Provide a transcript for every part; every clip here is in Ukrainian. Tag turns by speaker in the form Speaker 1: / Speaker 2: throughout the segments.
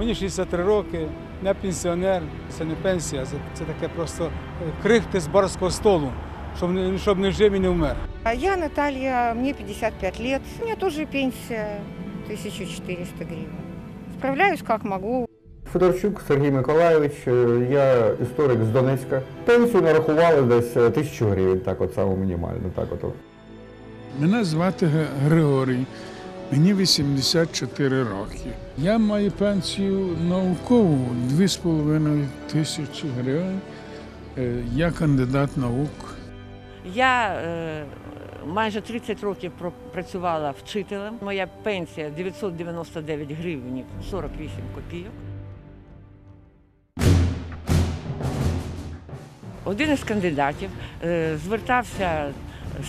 Speaker 1: Мені 63 роки, я пенсіонер, це не пенсія, це, таке просто е, крихти з барського столу, щоб не, щоб не жив і не вмер.
Speaker 2: А я Наталья, мне 55 лет. У меня тоже пенсия 1400 гривен. Справляюсь как могу.
Speaker 3: Федорчук Сергій Миколайович, е, я історик з Донецька. Пенсію нарахували десь е, тисячу гривень, так от саме мінімально. Так от.
Speaker 4: Мене звати Григорій, мені 84 роки. Я маю пенсію наукову 2,5 тисячі гривень. Е, Я кандидат наук.
Speaker 5: Я е, майже 30 років працювала вчителем. Моя пенсія 999 гривень 48 копійок. Один із кандидатів е, звертався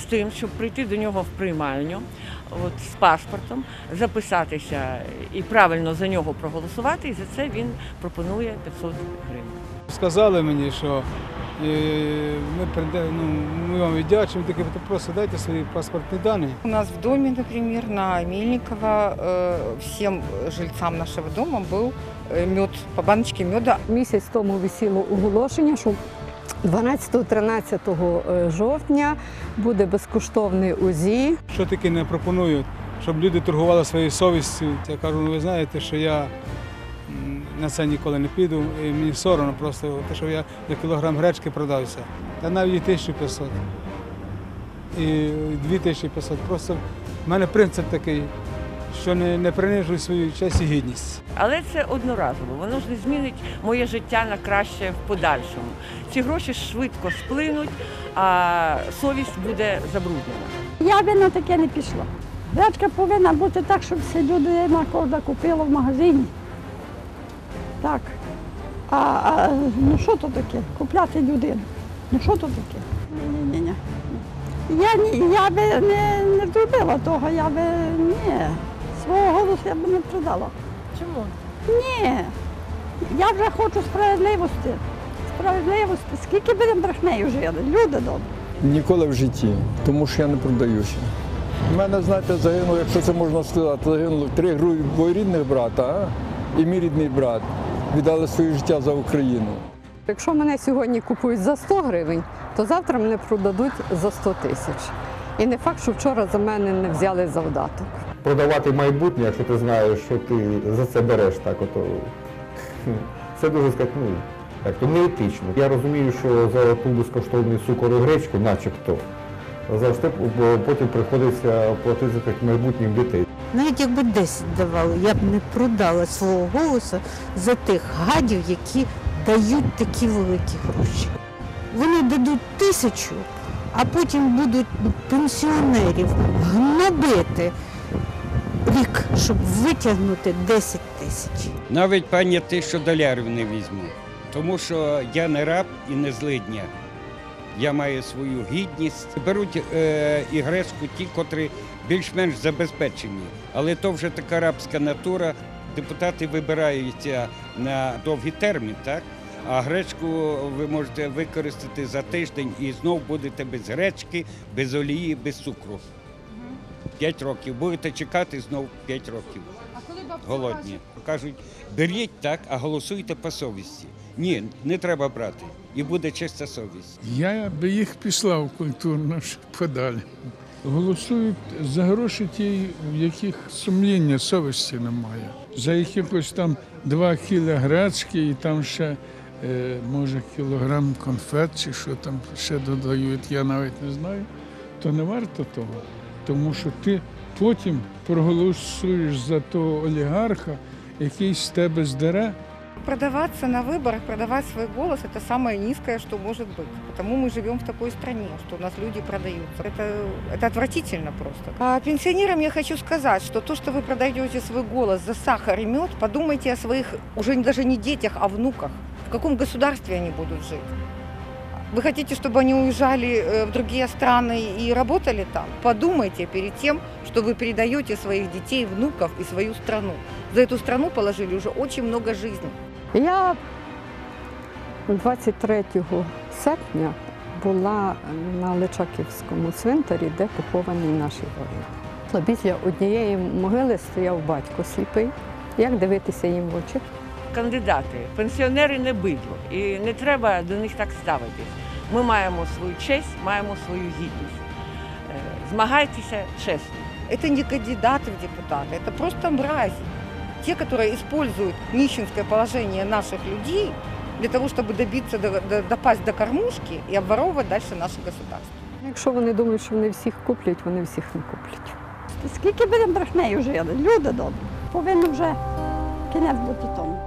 Speaker 5: з тим, щоб прийти до нього в приймальню от, з паспортом, записатися і правильно за нього проголосувати, і за це він пропонує 500 гривень.
Speaker 1: Сказали мені, що е, ми, прийде, ну, ми вам віддячимо, таке просто дайте свої паспортні дані.
Speaker 2: У нас в доме, например, на Мельникова э, всем жильцам нашего дома был э, мед, по баночке меда.
Speaker 6: Місяць тому висіло оголошення, що 12-13 жовтня буде безкоштовний УЗІ.
Speaker 1: Що таки не пропонують, щоб люди торгували своєю совістю. Я кажу, ну ви знаєте, що я на це ніколи не піду. І мені соромно просто, те, що я за кілограм гречки продався. Та навіть і 1500. І 2500. Просто в мене принцип такий, що не, не принижуй свою честь і гідність.
Speaker 5: Але це одноразово, воно ж не змінить моє життя на краще в подальшому. Ці гроші швидко сплинуть, а совість буде забруднена.
Speaker 7: Я би на таке не пішла. Гречка повинна бути так, щоб всі людина кожна купила в магазині. Так. А, а ну що то таке? Купляти людину. Ну що то таке? Ні-ні-ні. Я, я би не, не зробила того, я би ні. Свого голосу я би не продала.
Speaker 5: Чому?
Speaker 7: Ні. Я вже хочу справедливості. Справедливості. Скільки будемо брехнею жили? Люди добрі.
Speaker 8: Ніколи в житті, тому що я не продаюся. У мене, знаєте, загинуло, якщо це можна сказати, загинуло три двоюрідних брата а? і мій рідний брат. Віддали своє життя за Україну.
Speaker 6: Якщо мене сьогодні купують за 100 гривень, то завтра мене продадуть за 100 тисяч. І не факт, що вчора за мене не взяли завдаток.
Speaker 3: Продавати майбутнє, якщо ти знаєш, що ти за це береш, так от. о, Це дуже сказати, ну, так, то неетично. Я розумію, що за ту безкоштовний цукор і гречку, начебто, завжди потім приходиться платити за майбутніх дітей.
Speaker 9: Навіть якби 10 давали, я б не продала свого голосу за тих гадів, які дають такі великі гроші. Вони дадуть тисячу, а потім будуть пенсіонерів гнобити рік, щоб витягнути 10 тисяч.
Speaker 10: Навіть пані тисячу долярів не візьму, тому що я не раб і не злидня. Я маю свою гідність. Беруть е, і гречку ті, котрі більш-менш забезпечені. Але то вже така рабська натура. Депутати вибираються на довгий термін, так? А гречку ви можете використати за тиждень і знов будете без гречки, без олії, без цукру. П'ять років. Будете чекати знов п'ять років. Голодні. Кажуть, беріть так, а голосуйте по совісті. Ні, не треба брати. І буде чиста совість.
Speaker 4: Я би їх післав культурно щоб подалі. Голосують за гроші ті, в яких сумління, совісті немає. За якихось там два кіля гречки і там ще, е, може, кілограм конфет чи що там ще додають, я навіть не знаю, то не варто того Тому що ти потім проголосуєш за того олігарха, який з тебе здере.
Speaker 2: Продаваться на выборах, продавать свой голос – это самое низкое, что может быть. Потому мы живем в такой стране, что у нас люди продаются. Это, это отвратительно просто. А пенсионерам я хочу сказать, что то, что вы продаете свой голос за сахар и мед, подумайте о своих уже даже не детях, а внуках. В каком государстве они будут жить? Вы хотите, чтобы они уезжали э, в другие страны и работали там? Подумайте перед тем, что вы передаете своих детей, внуков и свою страну. За эту страну положили уже очень много жизней.
Speaker 6: Я 23 серпня була на Личаківському цвинтарі, де поховані наші герої. Біля однієї могили стояв батько сліпий. Як дивитися їм в очі?
Speaker 5: кандидати, пенсіонери не бидло, і не треба до них так ставитись. Ми маємо свою честь, маємо свою гідність. Е, Змагайтеся чесно.
Speaker 2: Это не кандидаты в депутаты, это просто мрази. Те, которые используют нищенское положение наших людей для того, чтобы добиться, до- до- допасть до кормушки и обворовывать дальше наше государство.
Speaker 6: Якщо вони думають, що вони всіх куплять, вони всіх не куплять.
Speaker 7: Скільки будемо брехнею жили? Люди добрі. Повинно вже кінець бути тому.